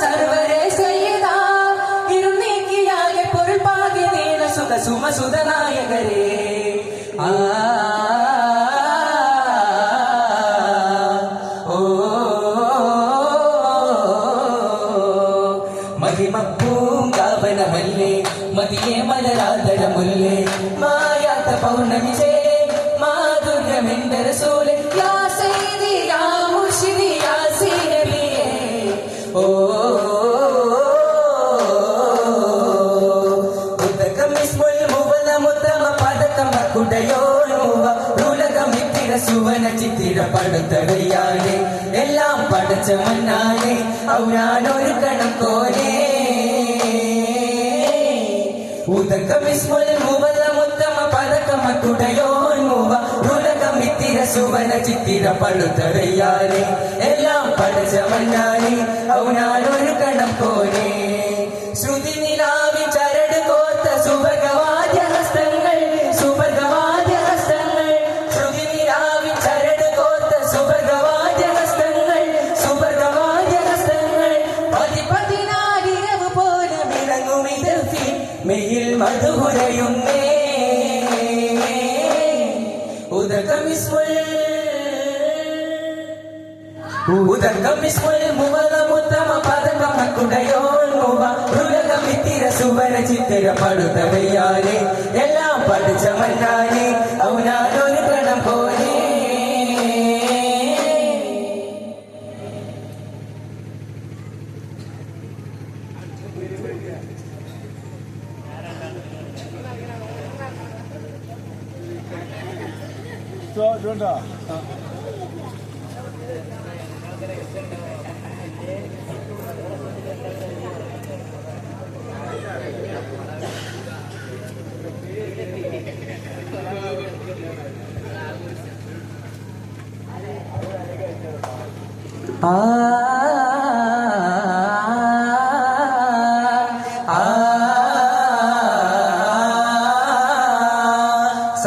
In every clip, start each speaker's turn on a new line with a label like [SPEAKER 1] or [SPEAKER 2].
[SPEAKER 1] സദാ സൽസബീലേ ബദാ സർവരേ സയ്യിദാ ഇരുന്നീക്കിയാകെ പൊരുൾ പാകെ നീള സുഖ സുമ സുതനായകരേ ആ. ഓ. മഹിമപ്പൂങ്കാവനമല്ലേ മതിയെ മലരാതരമുല്ലേ. മായാത്ത പൗർണമി ചേരെ മാധുര്യമെന്റെ റസൂലെ യാ ഉലകം ഇത്തിര സുവന ചിത്തിര പടുത്തടയാനെ എല്ലാം പടച്ച മന്നാനെ ഔരാനൊരു കണം കോനെ ഉദകം ഇസ്മുൽ മുവല മുത്തമ പതകമ കുടയോനുവ ഉലകം ഇത്തിര സുവന ചിത്തിര പടുത്തടയാനെ എല്ലാം പടച്ച മന്നാനെ ഔരാനൊരു കണം മെയിൽ മധുരയുന്നേ ഉദകമിസ്മുൽ ഉദകം ഇസ്മുൽ മുവല മുത്തമ പദകം കുടയോന്നുവ ഉലകം ഇത്തിര സുവര ചിത്തിര പടുതടയാനെ എല്ലാം പഠിച്ച മന്നാനെ
[SPEAKER 2] ഇതുകൊണ്ടാ
[SPEAKER 1] ആ ആ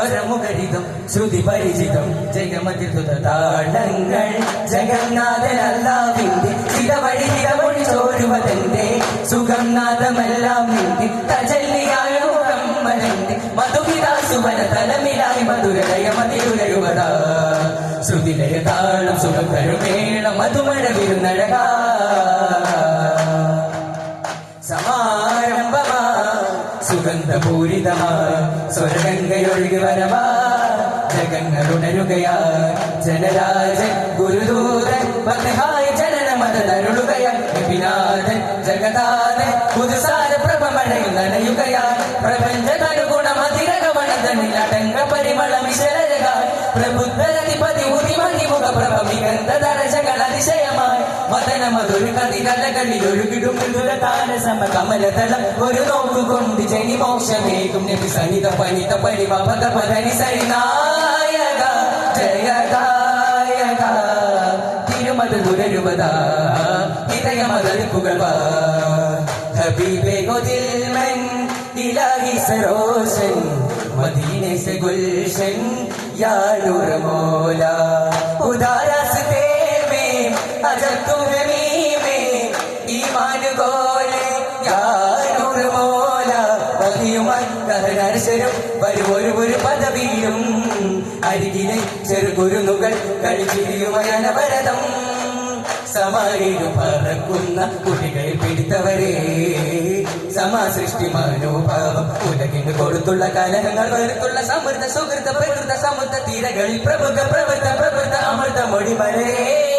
[SPEAKER 1] സ്വരമുഖരിതം ശ്രുതി പരിചിതം ജയമതിർത്തുത താളങ്ങൾ ജഗന്നാഥനല്ലാവിന്റെ ചില വഴി ചിലമൊഴി ചോരുവതന്റെ സുഗംനാഥമെല്ലാം നിന്റെ തജല്ലിയായ മുഖമ്മനന്റെ മധുവിതാസുവന തലമിലായി മധുരലയ മതിരുലയുവതാ ശ്രുതിലയ താളം സുഖം തരുമേളം മധുമഴ വിരുന്നഴക സുഗന്ധപൂരിതമാ സ്വർഗംഗയൊഴുകി വരവാ ജഗങ്ങളുണരുകയാ ജനരാജൻ ഗുരുദൂതൻ ഭക്തഹായ ജനനമതരുളുകയാ വിനാഥൻ ജഗദാഥൻ പുതുസാര പ്രഭമഴയിൽ നനയുകയാ. പ്രപഞ്ച തനുഗുണമതിരകവണതനിൽ അടങ്ക പരിമള വിശലരക. പ്രബുദ്ധരതിപതി ഉതിമണി മുഖ പ്രഭ മദനമതൊരു കതിരലകളി ഒഴുകിടും മൃദുര താരസമ കമലതളം ഒരു നോക്കുകൊണ്ട് ജനി മോക്ഷമേകും നബി സനിത പനിത പരിവപത പരനി സരിനായക ജയകായക തിരുമത തുടരുവത ഹൃദയമതൊരു പുകവ ഹബീബെ ഗുദിൽ മൻ ഇലാഹി സരോഷൻ മദീനെ സെ ഗുൽഷൻ യാ നൂർ മോല ഉദാര കഥനർശനം വരും ഒരു ഒരു പദവിയും. അരികിലെ ചെറുകുരുന്നുകൾ കളിച്ചിരിയുമായ അനവരതം സമാരിനു പറക്കുന്ന കുട്ടികൾ പിടിത്തവരെ. സമാസൃഷ്ടി മനോഭാവം ഉലകിന് കൊടുത്തുള്ള കലഹങ്ങൾ വെറുത്തുള്ള സമൃദ്ധ സുഹൃത പ്രകൃത സമുദ്ര തീരകളിൽ പ്രമുഖ പ്രവൃത്ത പ്രവൃത്ത അമൃത മൊഴിമരേ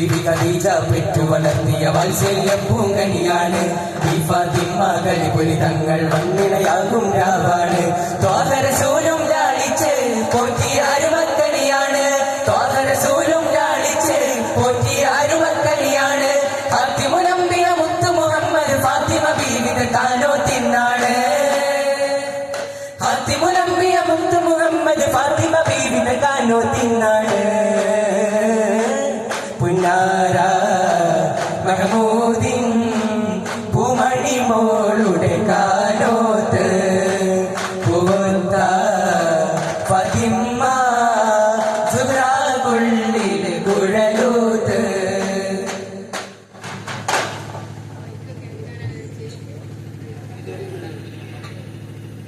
[SPEAKER 1] ബീവി ഖദീജ പെറ്റു വളർത്തിയ വാത്സല്യ പൂങ്കണിയാണ് ഈ ഫാത്തിമ കലിപുലി തങ്ങൾ വന്നിണയാകും രാവാണ്. തോതര സൂലും ലാളിച്ച് പോറ്റിയാരു മക്കളിയാണ് തോതര സൂലും ലാളിച്ച് പോറ്റിയാരു മക്കളിയാണ് ഫാത്തിമ നമ്പിയ മുത്തു മുഹമ്മദ് ഫാത്തിമ ബീവിത താനോ തിന്നാണ്. ഫാത്തിമ നമ്പിയ മുത്തു മുഹമ്മദ് ഫാത്തിമ ബീവിത താനോ തിന്നാണ്. മഹമൂദിൻ പൂമണി മോളുടെ കാലോത്ത്. പൂവത്ത പതിമ്മ സുഹ്റാ കൊള്ളിൽ